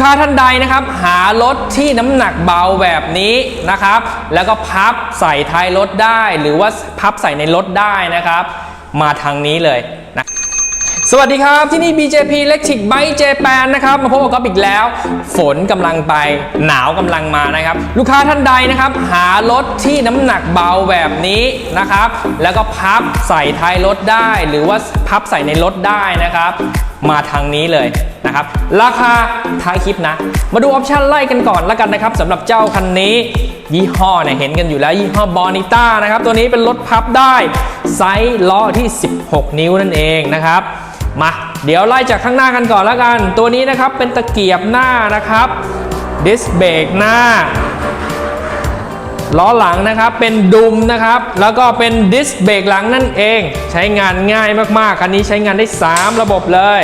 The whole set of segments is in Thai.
ลูกค้าท่านใดนะครับหารถที่น้ำหนักเบาแบบนี้นะครับ แล้วก็พับใส่ท้ายรถได้ หรือว่าพับใส่ในรถได้นะครับ มาทางนี้เลยนะสวัสดีครับที่นี่ BJP Electric Bike Japan นะครับ มาพบกับก๊อฟอีกแล้ว ฝนกำลังไปหนาวกำลังมานะครับ ลูกค้าท่านใดนะครับ หารถที่น้ำหนักเบาแบบนี้นะครับ แล้วก็พับใส่ท้ายรถได้ หรือว่าพับใส่ในรถได้นะครับ มาทางนี้เลยนะครับ ราคาท้ายคลิปนะ มาดูออปชันไล่กันก่อนแล้วกันนะครับสำหรับเจ้าคันนี้ ยี่ห้อเนี่ยเห็นกันอยู่แล้วยี่ห้อบอนิต้านะครับ ตัวนี้เป็นรถพับได้ ไซส์ล้อที่ 16 นิ้วนั่นเองนะครับ มาเดี๋ยวไล่จากข้างหน้ากันก่อนแล้วกัน ตัวนี้นะครับเป็นตะเกียบหน้านะครับดิสเบรกหน้า ล้อหลังนะครับเป็นดุมนะครับ แล้วก็เป็นดิสเบรกหลังนั่นเอง ใช้งานง่ายมากๆ คันนี้ใช้งานได้ 3 ระบบเลย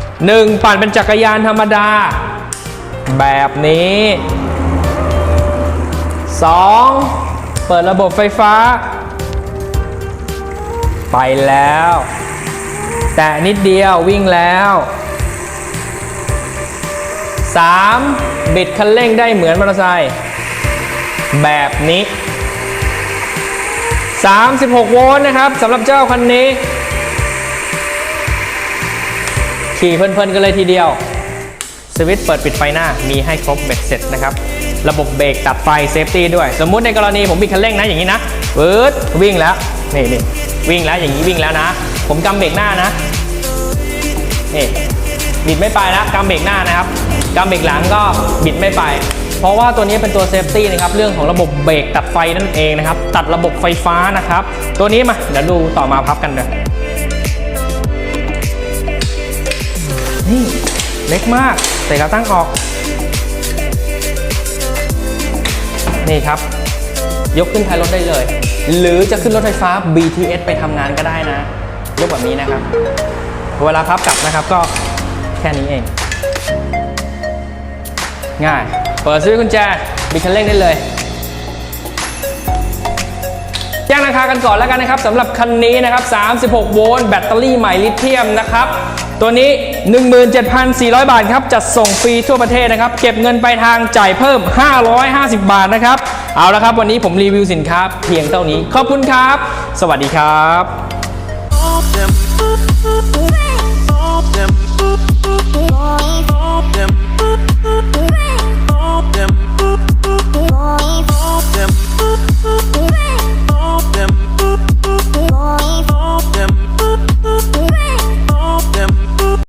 1. ปั่นเป็นจักรยานธรรมดา แบบนี้ 2. เปิดระบบไฟฟ้า ไปแล้ว แต่นิดเดียววิ่งแล้ว 3. บิดคันเร่งได้เหมือนมอเตอร์ไซค์ แบบนี้ 36 โวลต์นะครับสำหรับเจ้าคันนี้ ขี่เพลินๆกันเลยทีเดียว สวิตช์เปิดปิดไฟหน้ามีให้ครบเบ็ดเสร็จนะครับ ระบบเบรกตัดไฟเซฟตี้ด้วย สมมุติในกรณีผมบิดคันเร่งนะอย่างนี้นะปื๊ดวิ่งแล้วนี่นี่วิ่งแล้วอย่างนี้วิ่งแล้วนะ ผมกำเบรกหน้านะนี่บิดไม่ไปแล้วกำเบรกหน้านะครับกำเบรกหลังก็บิดไม่ไป เพราะว่าตัวนี้เป็นตัวเซฟตี้นะครับเรื่องของระบบเบรกตัดไฟนั่นเองนะครับ ตัดระบบไฟฟ้านะครับ ตัวนี้มา เดี๋ยวดูต่อมาพับกันเลยนี่เล็กมากใส่กระตั้งออก นี่ครับ ยกขึ้นท้ายรถได้เลย หรือจะขึ้นรถไฟฟ้า BTS ไปทำงานก็ได้นะ ยกแบบนี้นะครับ เวลาพับกลับนะครับก็แค่นี้เอง ง่าย เปิดซื้อกุญแจบิดคันเร่งได้เลยแจ้งราคากันก่อนแล้วกันนะครับสำหรับคันนี้นะครับ 36 โวลต์แบตเตอรี่ใหม่ลิเธียมนะครับ ตัวนี้ 17,400 บาทครับ จัดส่งฟรีทั่วประเทศนะครับ เก็บเงินไปลายทางจ่ายเพิ่ม 550 บาทนะครับ เอาละครับ วันนี้ผมรีวิวสินค้าเพียงเท่านี้ ขอบคุณครับ สวัสดีครับ